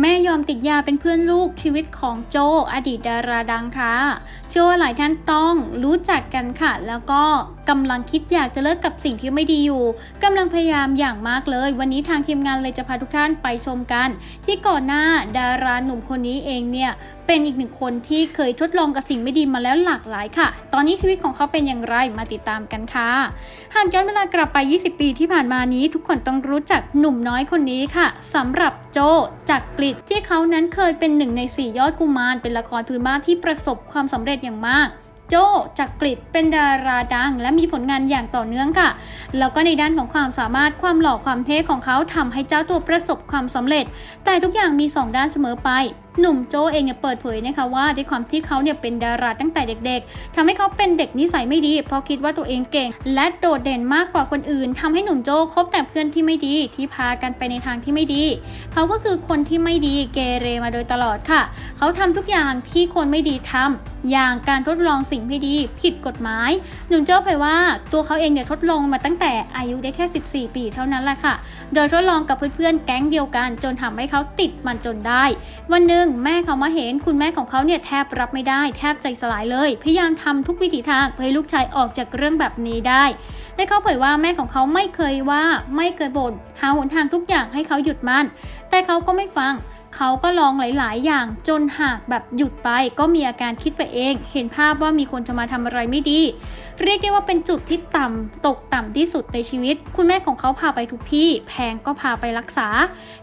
แม่ยอมติดยาเป็นเพื่อนลูกชีวิตของโจอดีตดาราดังค่ะ เชื่อว่าหลายท่านต้องรู้จักกันค่ะ แล้วก็กำลังคิดอยากจะเลิกกับสิ่งที่ไม่ดีอยู่กำลังพยายามอย่างมากเลย วันนี้ทางทีมงานเลยจะพาทุกท่านไปชมกัน ที่ก่อนหน้าดาราหนุ่มคนนี้เองเนี่ย เป็นอีกหนึ่งคนที่เคยทดลองกับสิ่งไม่ดีมาแล้วหลากหลายค่ะ ตอนนี้ชีวิตของเขาเป็นอย่างไรมาติดตามกันค่ะ หากย้อนเวลากลับไป 20 ปีที่ผ่านมานี้ ทุกคนต้องรู้จักหนุ่มน้อยคนนี้ค่ะสำหรับโจจากกลิดที่เขานั้นเคยเป็นหนึ่งในสี่ยอดกุมาร เป็นละครพื้นบ้านที่ประสบความสำเร็จอย่างมากโจจากกลิดเป็นดาราดัง และมีผลงานอย่างต่อเนื่องค่ะ แล้วก็ในด้านของความสามารถความหล่อความเท่ของเขาทำให้เจ้าตัวประสบความสำเร็จ แต่ทุกอย่างมี 2 ด้านเสมอไปหนุ่มโจเองเนี่ยเปิดเผยนะคะว่าด้วยความที่เขาเนี่ยเป็นดาราตั้งแต่เด็กๆทำให้เขาเป็นเด็กนิสัยไม่ดี เพราะคิดว่าตัวเองเก่ง และโดดเด่นมากกว่าคนอื่นทำให้หนุ่มโจคบแต่เพื่อนที่ไม่ดีที่พากันไปในทางที่ไม่ดี เขาก็คือคนที่ไม่ดีเกเรมาโดยตลอดค่ะ เขาทำทุกอย่างที่คนไม่ดีทำอย่างการทดลองสิ่งไม่ดีผิดกฎหมาย หนุ่มโจ้เผยว่าตัวเขาเองเนี่ยทดลองมาตั้งแต่อายุได้แค่ 14 ปีเท่านั้นแหละค่ะ โดยทดลองกับเพื่อนๆแก๊งเดียวกัน จนทำให้เขาติดมันจนได้ วันหนึ่งแม่เขามาเห็นคุณแม่ของเขาเนี่ยแทบรับไม่ได้ แทบใจสลายเลย พยายามทำทุกวิถีทางเพื่อให้ลูกชายออกจากเรื่องแบบนี้ได้ได้เขาเผยว่าแม่ของเขาไม่เคยว่าไม่เคยบ่นหาหนทางทุกอย่างให้เขาหยุดมันแต่เขาก็ไม่ฟัง เขาก็ลองหลาย ๆ อย่างจนหากแบบหยุดไป ก็มีอาการคิดไปเอง เห็นภาพว่ามีคนจะมาทำอะไรไม่ดี เรียกได้ว่าเป็นจุดที่ต่ำตกต่ำที่สุดในชีวิต คุณแม่ของเขาพาไปทุกที่ แพงก็พาไปรักษา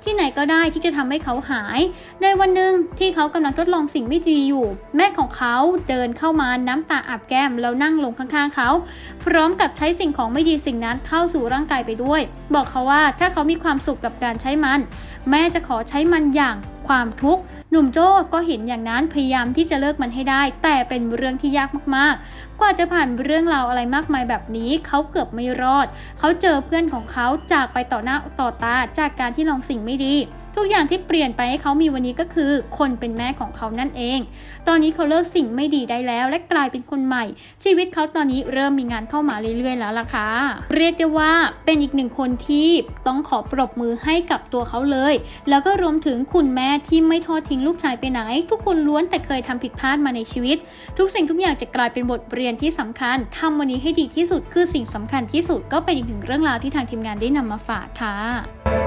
ที่ไหนก็ได้ที่จะทำให้เขาหาย ในวันหนึ่งที่เขากำลังทดลองสิ่งไม่ดีอยู่ แม่ของเขาเดินเข้ามาน้ำตาอาบแก้มแล้วนั่งลงข้าง ๆ เขา พร้อมกับใช้สิ่งของไม่ดีสิ่งนั้นเข้าสู่ร่างกายไปด้วย บอกเขาว่าถ้าเขามีความสุขกับการใช้มัน แม่จะขอใช้มันอย่าง tenang ความทุกข์ หนุ่มโจ้ก็เห็นอย่างนั้นพยายามที่จะเลิกมันให้ได้ แต่เป็นเรื่องที่ยากมากๆ กว่าจะผ่านเรื่องราวอะไรมากมายแบบนี้ เขาเกือบไม่รอด เขาเจอเพื่อนของเขาจากไปต่อหน้าต่อตาจากการที่ลองสิ่งไม่ดี ทุกอย่างที่เปลี่ยนไปให้เขามีวันนี้ก็คือ คนเป็นแม่ของเขานั่นเอง ตอนนี้เขาเลิกสิ่งไม่ดีได้แล้ว และกลายเป็นคนใหม่ ชีวิตเขาตอนนี้เริ่มมีงานเข้ามาเรื่อยๆแล้วล่ะค่ะเรียกได้ว่าเป็นอีกหนึ่งคนที่ต้องขอปรบมือให้กับตัวเขาเลย แล้วก็รวมถึงคุณแม่ที่ไม่ทอดทิ้งลูกชายไปไหน ทุกคนล้วนแต่เคยทำผิดพลาดมาในชีวิต ทุกสิ่งทุกอย่างจะกลายเป็นบทเรียนที่สำคัญทำวันนี้ให้ดีที่สุดคือสิ่งสำคัญที่สุดก็เป็นอีกหนึ่งเรื่องราวที่ทางทีมงานได้นำมาฝากค่ะ